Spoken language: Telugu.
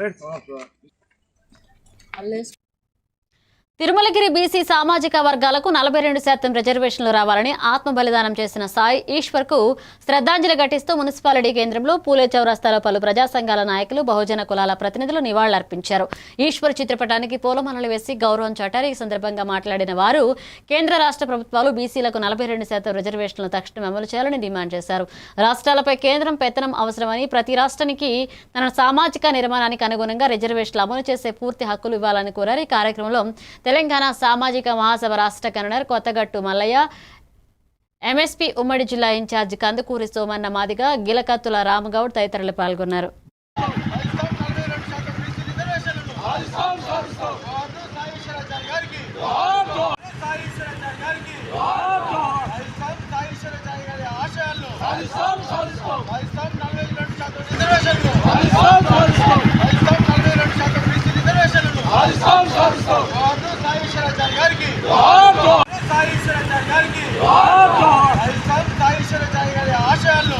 A ver, తిరుమలగిరి బీసీ సామాజిక వర్గాలకు నలభై రెండు శాతం రిజర్వేషన్లు రావాలని ఆత్మ బలిదానం చేసిన సాయి ఈశ్వర్కు శ్రద్ధాంజలి ఘటిస్తూ మున్సిపాలిటీ కేంద్రంలో పూలే చౌరస్తాలో పలు ప్రజా సంఘాల నాయకులు బహుజన కులాల ప్రతినిధులు నివాళులర్పించారు. ఈశ్వర్ చిత్రపటానికి పూలమాలలు వేసి గౌరవం చాటారు. ఈ సందర్భంగా మాట్లాడిన వారు కేంద్ర రాష్ట్ర ప్రభుత్వాలు బీసీలకు నలభై రెండు శాతం రిజర్వేషన్లు తక్షణం అమలు చేయాలని డిమాండ్ చేశారు. రాష్ట్రాలపై కేంద్రం పెత్తనం అవసరమని ప్రతి రాష్ట్రానికి తన సామాజిక నిర్మాణానికి అనుగుణంగా రిజర్వేషన్లు అమలు చేసే పూర్తి హక్కులు ఇవ్వాలని కోరారు. ఈ కార్యక్రమంలో తెలంగాణ సామాజిక మహాసభ రాష్ట్ర కన్వీనర్ కొత్తగట్టు మల్లయ్య ఎంఎస్పీ ఉమ్మడి జిల్లా ఇన్ఛార్జి కందుకూరి సోమన్న మాదిగ గిలకత్తుల రామగౌడ్ తదితరులు పాల్గొన్నారు. ఆశయాలు